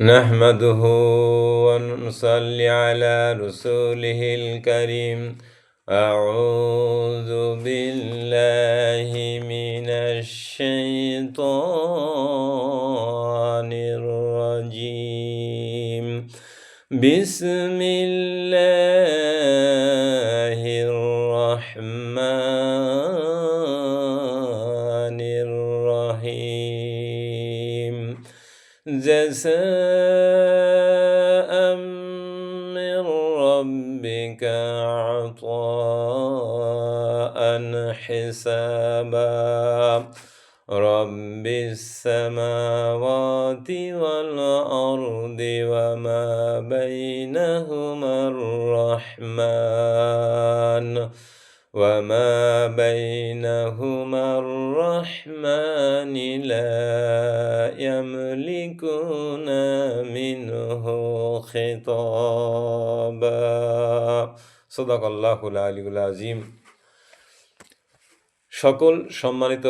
نحمده ونصلي على رسوله الكريم. أعوذ بالله من الشيطان الرجيم. بسم الله الرحمن الرحيم. جزاء من ربك عطاء حسابا. رب السماوات والأرض وما بينهما الرحمن. وما بينهما الرحمن لا يملكون منه خطابا صدق الله العلي العظيم সকল সম্মানিত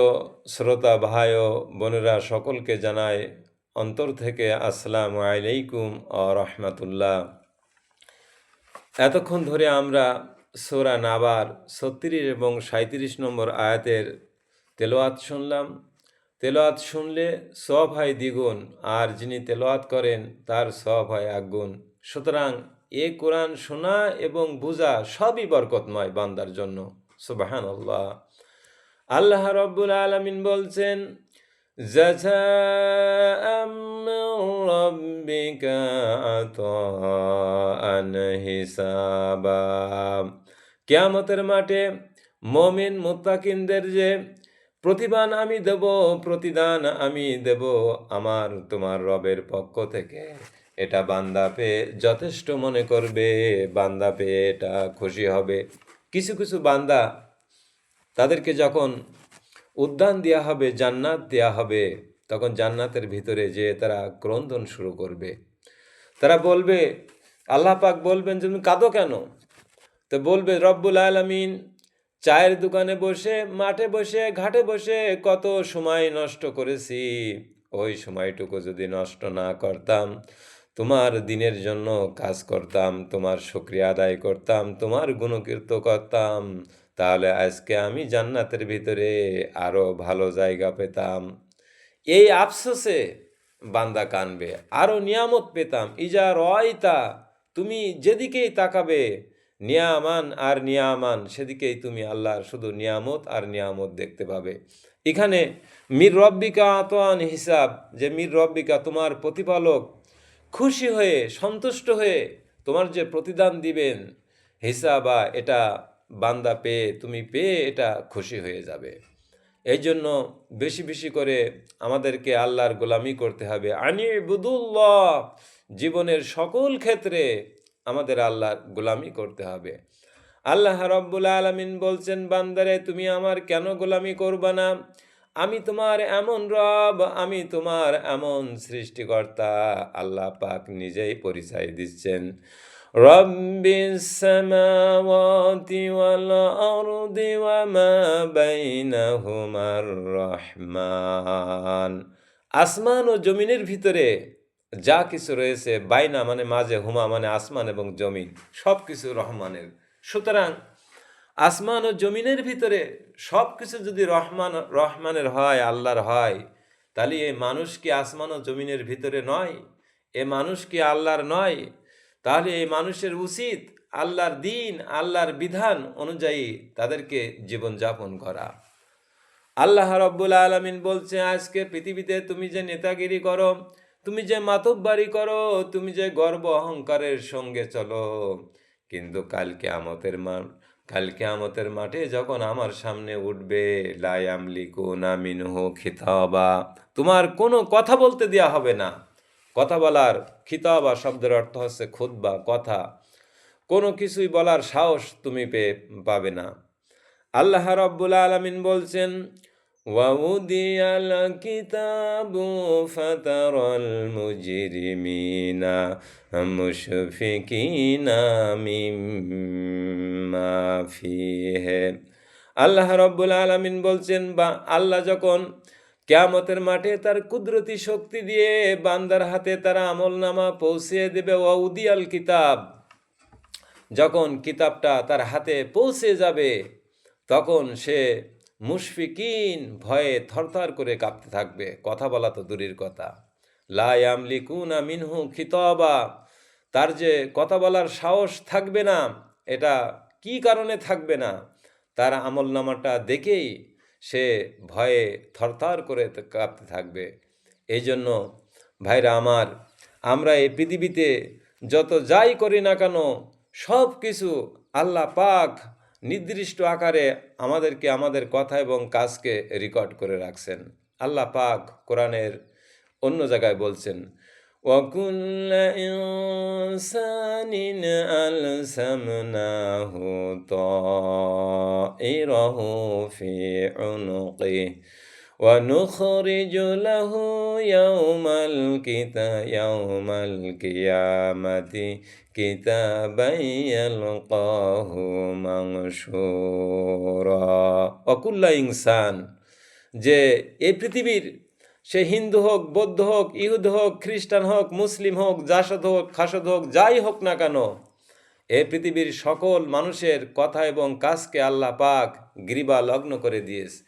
শ্রোতা ভাই ও বোনেরা সকলকে জানায় অন্তর থেকে আসসালামু আলাইকুম ও রহমতুল্লাহ এতক্ষণ ধরে আমরা সোরা নাবার ছত্রিশ এবং সাঁত্রিশ নম্বর আয়াতের তেলোয়াত শুনলাম। তেলোয়াত শুনলে সব হয় দ্বিগুণ, আর যিনি তেলোয়াত করেন তার সব হয় একগুণ। সুতরাং এ কোরআন শোনা এবং বোঝা সবই বরকতময় বান্দার জন্য। সুবাহান আল্লাহ আল্লাহ রব্বুল আলমিন বলছেন হিসাবা। কেয়ামতের মাঠে মমিন মুত্তাকিনদের যে প্রতিদান আমি দেব, প্রতিদান আমি দেব আমার তোমার রবের পক্ষ থেকে। এটা বান্দা পেয়ে যথেষ্ট মনে করবে, বান্দা পেয়ে এটা খুশি হবে। কিছু কিছু বান্দা তাদেরকে যখন উদ্যান দেওয়া হবে, জান্নাত দেওয়া হবে, তখন জান্নাতের ভিতরে যে তারা ক্রন্দন শুরু করবে। তারা বলবে, আল্লাহ পাক বলবেন যে তুমি কাঁদো কেন? তো বলবে, রব্বুল আলমিন, চায়ের দোকানে বসে, মাঠে বসে, ঘাটে বসে কত সময় নষ্ট করেছি। ওই সময়টুকু যদি নষ্ট না করতাম, তোমার দিনের জন্য কাজ করতাম, তোমার শুক্রিয়া আদায় করতাম, তোমার গুণকীর্ত করতাম, তাহলে আজকে আমি জান্নাতের ভিতরে আরও ভালো জায়গা পেতাম। এই আফসোসে বান্দা কানবে আরও নিয়ামত পেতাম। ইজা রয়তা তুমি যেদিকেই তাকাবে নিয়ামান আর নিয়ামান, সেদিকেই তুমি আল্লাহর শুধু নিয়ামত আর নিয়ামত দেখতে পাবে। এখানে মীর রব্বিকা আতোয়ান হিসাব, যে মীর রব্বিকা তোমার প্রতিপালক, খুশি হয়ে, সন্তুষ্ট হয়ে তোমার যে প্রতিদান দিবেন, হিসাবা এটা বান্দা পেয়ে, তুমি পেয়ে এটা খুশি হয়ে যাবে। এই জন্য বেশি বেশি করে আমাদেরকে আল্লাহর গোলামি করতে হবে। আনি বুদুল্লাহ জীবনের সকল ক্ষেত্রে আমাদের আল্লাহর গোলামি করতে হবে আল্লাহ রব্বুল আলমিন বলছেন বান্দারে তুমি আমার কেন গোলামি করবা না আমি তোমার এমন রব আমি তোমার এমন সৃষ্টিকর্তা আল্লাহ পাক নিজেই পরিচয় দিচ্ছেন رب السماوات والأرض وما بينهما الرحمن আসমান ও জমিনের ভিতরে যা কিছু রয়েছে বাইনা মানে মাঝে, হুমা মানে আসমান এবং জমিন সব কিছু রহমানের। সুতরাং আসমান ও জমিনের ভিতরে সব কিছু যদি রহমান, রহমানের হয়, আল্লাহর হয়, তাহলে এই মানুষ কি আসমান ও জমিনের ভিতরে নয়? এ মানুষ কি আল্লাহর নয়? তাহলে এই মানুষের উচিত আল্লাহর দিন, আল্লাহর বিধান অনুযায়ী তাদেরকে জীবনযাপন করা। আল্লাহ রব্বুল আলমিন বলছে আজকে পৃথিবীতে তুমি যে নেতাগিরি করো তুমি যে মাতব্বারি করো, তুমি যে গর্ব অহংকারের সঙ্গে চলো। কিন্তু কালকে আমতের মান কালকে আমতের মাঠে যখন আমার সামনে উঠবে লায়ামলি কোনা মিনহু খিতাবা, তোমার কোনো কথা বলতে দেওয়া হবে না। কথা বলার খিতাবা শব্দের অর্থ হচ্ছে খুদ্া কথা। কোনো কিছুই বলার সাহস তুমি পেয়ে পাবে না। আল্লাহ রব্বুল আলমিন বলছেন ووضع الكتاب فترى المجرمين مشفقين مما فيه আল্লাহ রব্বুল আলমিন বলছেন বা আল্লাহ যখন কেয়ামতের মাঠে তার কুদরতি শক্তি দিয়ে বান্দার হাতে তারা আমল নামা পৌঁছে দেবে ওয়াউদিয়াল কিতাব যখন কিতাবটা তার হাতে পৌঁছে যাবে তখন সে মুশফিকিন ভয়ে থরথর করে কাঁপতে থাকবে। কথা বলা তো দূরের কথা। লায়ামলি কুনা মিনহু খিতবা। তার যে কথা বলার সাহস থাকবে না, এটা কি কারণে থাকবে না? তার আমল নামাটা দেখেই সে ভয়ে থরথর করে কাঁপতে থাকবে। এই জন্য ভাইরা আমার, আমরা এই পৃথিবীতে যত যাই করি না কেন সব কিছু আল্লাহ পাক নির্দিষ্ট আকারে আমাদেরকে আমাদের কথা এবং কাজকে রেকর্ড করে রাখছেন আল্লাহ পাক কোরআনের অন্য জায়গায় বলছেন وكل إنسان ألزمناه طائره في عنقه ونخرج له يوم الكتا يوم القيامة كتابا يلقاه منشورا وكل إنسان যে এই পৃথিবীর সে হিন্দু হোক বৌদ্ধ হোক ইহুদ হোক খ্রিস্টান হোক মুসলিম হোক জাসদ হোক খাসদ হোক যাই হোক না কেন এ পৃথিবীর সকল মানুষের কথা এবং কাজকে আল্লাহ পাক গ্রীবা লগ্ন করে দিয়েছে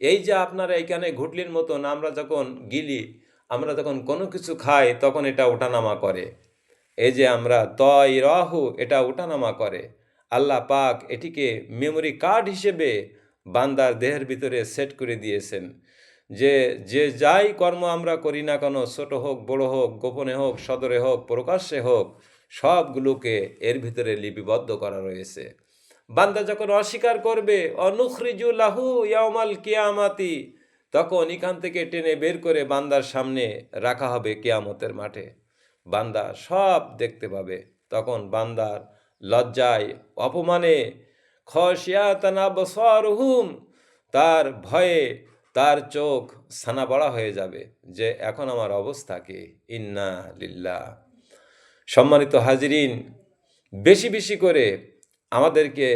এই যে আপনারা এখানে ঘুটলির মতন আমরা যখন গিলি, আমরা যখন কোনো কিছু খাই, তখন এটা ওঠানামা করে। এই যে আমরা তয় রাহু, এটা ওঠানামা করে। আল্লাহ পাক এটিকে মেমোরি কার্ড হিসেবে বান্দার দেহের ভিতরে সেট করে দিয়েছেন। যে যে যাই কর্ম আমরা করি না কেন, ছোট হোক, বড় হোক, গোপনে হোক, সদরে হোক, প্রকাশ্যে হোক, সবগুলোকে এর ভিতরে লিপিবদ্ধ করা রয়েছে। বান্দা যখন অস্বীকার করবে অনুখরিজুল্লাহু ইয়ামাল কিয়ামাতি, তখন এখান থেকে টেনে বের করে বান্দার সামনে রাখা হবে কেয়ামতের মাঠে। বান্দা সব দেখতে পাবে। তখন বান্দার লজ্জায়, অপমানে খসিয়াতানা বসরহুম তার ভয়ে তার চোখ ছানা বড়া হয়ে যাবে যে, এখন আমার অবস্থা কি? ইন্না লিল্লাহ। সম্মানিত হাজিরিন, বেশি বেশি করে আমাদেরকে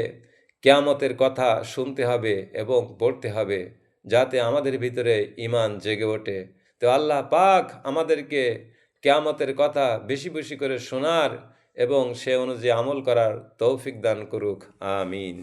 কেয়ামতের কথা শুনতে হবে এবং পড়তে হবে, যাতে আমাদের ভিতরে ইমান জেগে ওঠে। তো আল্লাহ পাক আমাদেরকে কেয়ামতের কথা বেশি বেশি করে শোনার এবং সে অনুযায়ী আমল করার তৌফিক দান করুক। আমিন।